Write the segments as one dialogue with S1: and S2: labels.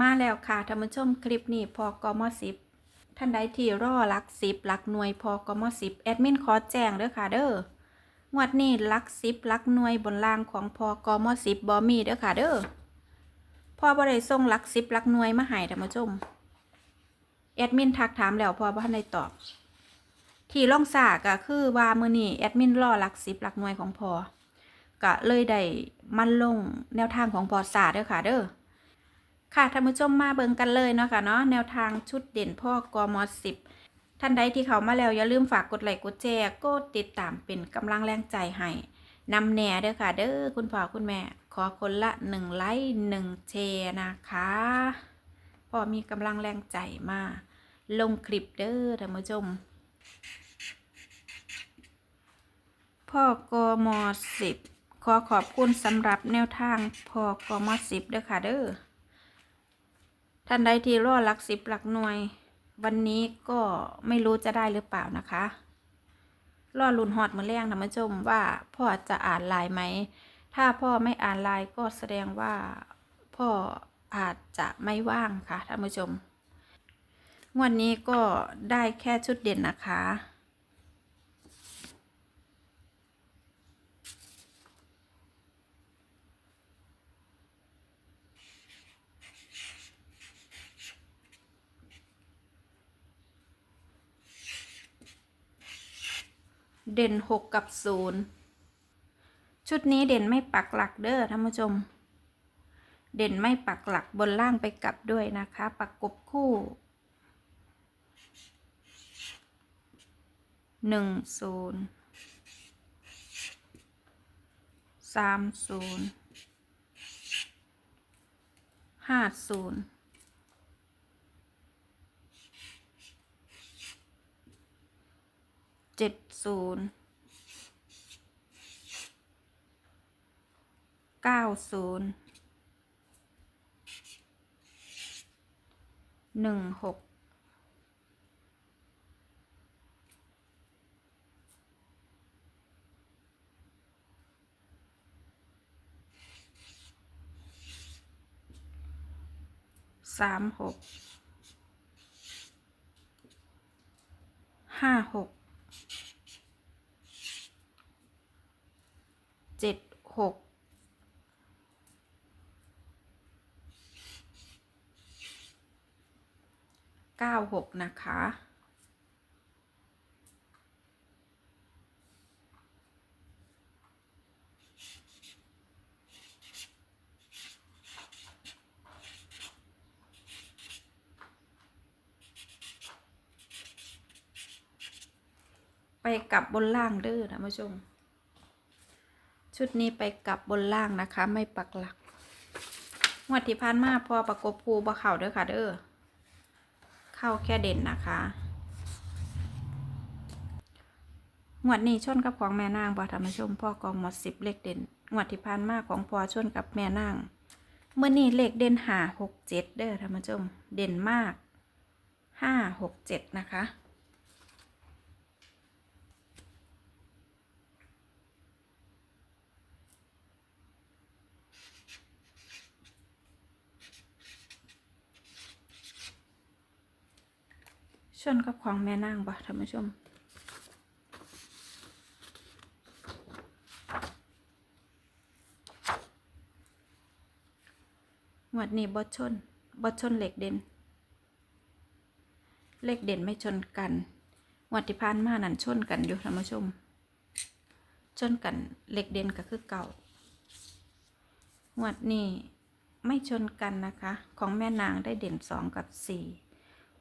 S1: มาแล้วค่ะท่านผู้ชมคลิปนี้พอกมสิบท่านใดที่รอลักสิบลักหน่วยพอกมสิบแอดมินขอแจ้งเด้อค่ะเด้องวดนี้ลักสิบลักหน่วยบนล่างของพอกมสิบบอมีเด้อค่ะเด้อพ่อบ่ได้ส่งลักสิบลักหน่วยมาให้ท่านผู้ชมแอดมินทักถามแล้วพ่อบ่ทันได้ตอบ ที่ล่องสาก็คือว่ามือนี้แอดมินรอลักสิบลักหน่วยของพอก็เลยได้มันลงแนวทางของพอสาเด้อค่ะเด้อ ค่ะท่านผู้ชมมาเบิ่งกันเลยเนาะค่ะเนาะแนวทางชุดเด่นพ่อกมสิบท่านใดที่เขามาแล้วอย่าลืมฝากกดไลค์กดแชร์กดติดตามเป็นกำลังแรงใจให้นำแหน่เด้อค่ะ เด้อคุณพ่อคุณแม่ ขอคนละหนึ่งไลค์หนึ่งแชร์นะคะพอมีกำลังแรงใจมาลงคลิปเด้อท่านผู้ชมพ่อกมสิบขอขอบคุณสำหรับแนวทางพ่อกมสิบเด้อค่ะเด้อ ท่านใดที่รอหลักสิบหลักหน่วย วันนี้ก็ไม่รู้จะได้หรือเปล่านะคะรอลุนหอดมาแรงท่านผู้ชมว่าพ่อจะอ่านลายไหม ถ้าพ่อไม่อ่านลายก็แสดงว่าพ่ออาจจะไม่ว่างค่ะท่านผู้ชม งวันนี้ก็ได้แค่ชุดเด่นนะคะ เด่น 6 กับ 0 ชุดนี้เด่นไม่ปักหลักเด้อท่านผู้ชม เด่นไม่ปักหลักบนล่างไปกลับด้วยนะคะ ปักกบคู่ 1 0 3 0 5 0 เจ็ดศูนย์เก้าศูนย์หนึ่งหกสามหกห้าหก เจ็ดหกเก้าหกนะคะ ไปกลับบนล่างเด้อท่านผู้ชม ชุดนี้ไปกลับบนล่างนะคะ ไม่ปักหลักงวดที่ผ่านมาพอประกบภูบ่เข่าเด้อค่ะ เด้อเข้าแค่เด่นนะคะงวดนี้ชนกับของแม่นางบ่ท่านผู้ชมพ่อกองหมดสิบเลขเด่นงวดที่ผ่านมาของพอชนกับแม่นางเมื่อนี้เลขเด่นหาหกเจ็ดเด้อท่านผู้ชมเด่นมากห้าหกเจ็ดนะคะ ชนกับของแม่นางบ่ท่านผู้ชมหวดนี้บดชนบดชนเหล็กเด่นเหล็กเด่นไม่ชนกันหวดที่ผ่านมานั่นชนกันอยู่ท่านผู้ชม ชนกันเหล็กเด่นก็คือเก่าหวดนี้ไม่ชนกันนะคะ ของแม่นางได้เด่นสองกับสี่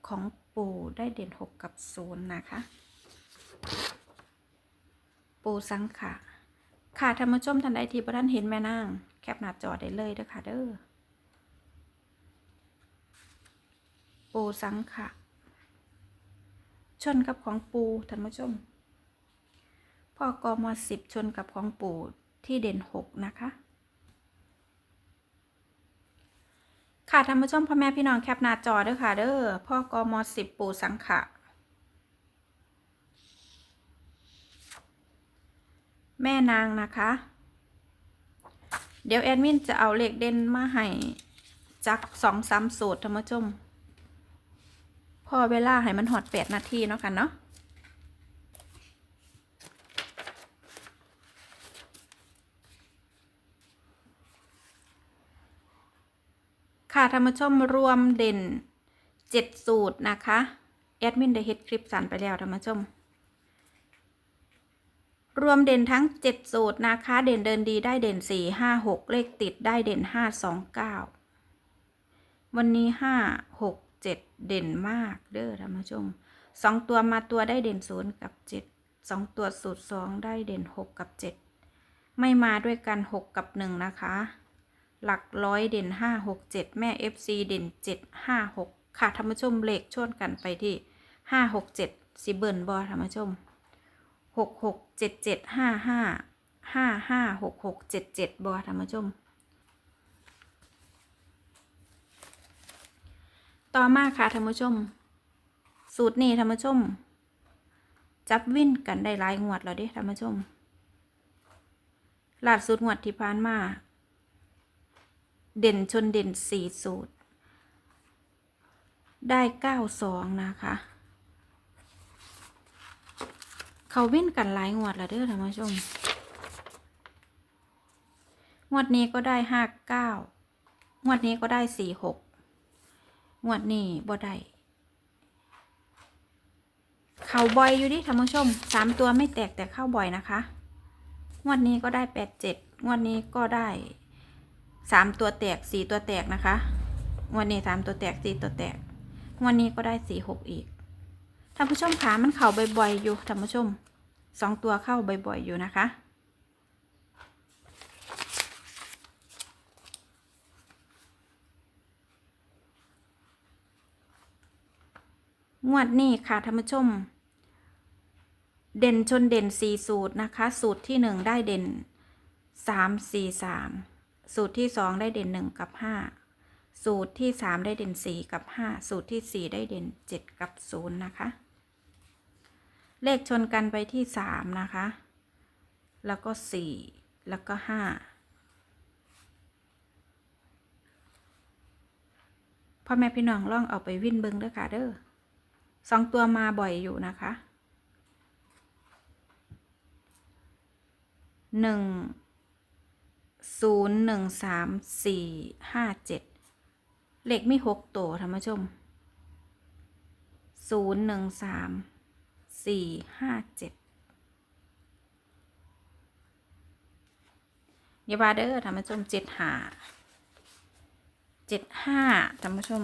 S1: ของ ปู่ได้เด่นหกกับศูนย์นะคะ ปูสังขะค่ะท่านผู้ชมท่านใดที่บ่ท่านเห็นแม่นาง แคปหน้าจอได้เลยเด้อค่ะเด้อปูสังขะชนกับของปูท่านผู้ชมพ่อกมสิบชนกับของปูที่เด่นหกนะคะ ค่ะท่านผู้ชมพ่อแม่พี่น้องแคปหน้าจอด้อค่ะ เด้อพ่อกมสิบปู่สังขะ แม่นางนะคะ เดี๋ยวแอดมินจะเอาเลขเด่นมาให้จักสองสามสูตรท่านผู้ชม พอเวลาให้มันหอดแปดนาทีเนาะกันเนาะ ค่ะท่านผู้ชมรวมเด่นเจ็ดสูตรนะคะแอดมินได้เฮ็ดคลิปสั่นไปแล้วท่านผู้ชม รวมเด่นทั้ง 7 สูตรนะคะ เด่นเดินดีได้เด่น 4 5 6 เลขติดได้เด่น 5 2 9 วันนี้ 5 6 7 เด่นมากเด้อท่านผู้ชม 2 ตัวมาตัวได้เด่น 0 กับ 7 2 ตัวสูตร 2 ได้เด่น 6 กับ 7 ไม่มาด้วยกัน 6 กับ 1 นะคะ หลักร้อยเด่น 5 6 7 แม่ FC เด่น 7 5 6 ค่ะท่านผู้ชมเลขชนกันไปที่ 5 6 7สิเบิร์นบอท่านผู้ชมหกหกเจ็ดเจ็ดห้าห้าห้าห้าหกหกเจ็ดเจ็ดบอท่านผู้ชม ต่อมาค่ะท่านผู้ชม สูตรนี้ท่านผู้ชม จับวิ่นกันได้หลายงวดแล้วเด้ท่านผู้ชมลาดสูตรงวดที่ผ่านมา เด่นชนเด่นสี่สูตร ได้เก้าสองนะคะ เขาวิ่นกันหลายงวดแล้วเด้อท่านผู้ชม งวดนี้ก็ได้ห้าเก้างวดนี้ก็ได้สี่หกงวดนี้บ่ได้เขาบ่อยอยู่ดิท่านผู้ชมสามตัวไม่แตกแต่เข้าบ่อยนะคะ งวดนี้ก็ได้แปดเจ็ดงวดนี้ก็ได้ สามตัวแตกสี่ตัวแตกนะคะงวดนี้สามตัวแตกสี่ตัวแตกงวดนี้ก็ได้สี่หกอีกท่านผู้ชมขามันเข่าบ่อยๆอยู่ท่านผู้ชมสองตัวเข้าบ่อยๆอยู่นะคะงวดนี้ค่ะท่านผู้ชม เด่นชนเด่นสี่สูตรนะคะ สูตรที่หนึ่งได้เด่นสาม สูตรที่สองได้เด่นหนึ่งกับห้าสูตรที่สามได้เด่นสี่กับห้าสูตรที่สี่ได้เด่นเจ็ดกับศูนย์นะคะ เลขชนกันไปที่สามนะคะ แล้วก็สี่แล้วก็ห้าพ่อแม่พี่น้องลองเอาไปวิ่นเบิงเด้อค่ะเด้อสองตัวมาบ่อยอยู่นะคะหนึ่ง ศูนย์หนึ่งสามสี่ห้าเจ็ดเลขมีหกตัวท่านผู้ชมศูนย์หนึ่งสามสี่ห้าเจ็ดอย่าว่าเด้อท่านผู้ชมเจ็ดห้าเจ็ดห้าท่านผู้ชม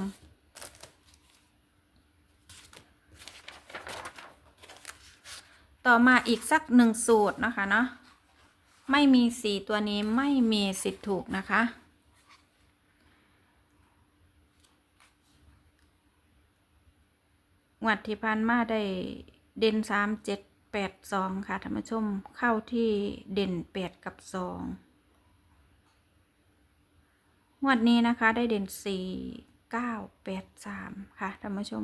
S1: ต่อมาอีกสักหนึ่งสูตรนะคะเนาะ ไม่มีสี่ตัวนี้ไม่มีสิทธิ์ถูกนะคะงวดที่ผ่านมาได้เด่นสามเจ็ดแปดสองค่ะท่านผู้ชมเข้าที่เด่นแปดกับสองงวดนี้นะคะได้เด่นสี่เก้าแปดสามค่ะท่านผู้ชม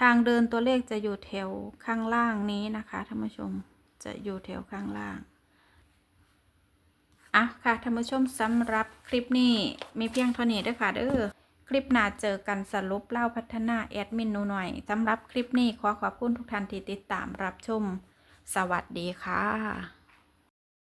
S1: ทางเดินตัวเลขจะอยู่แถวข้างล่างนี้นะคะท่านผู้ชมจะอยู่แถวข้างล่าง อะค่ะท่านผู้ชมสำหรับคลิปนี้มีเพียงเท่านี้ด้วยค่ะเด้อคลิปหน้าเจอกันสรุปเล่าพัฒนาแอดมินนูหน่อยสำหรับคลิปนี้ขอขอบคุณทุกท่านที่ติดตามรับชม สวัสดีค่ะ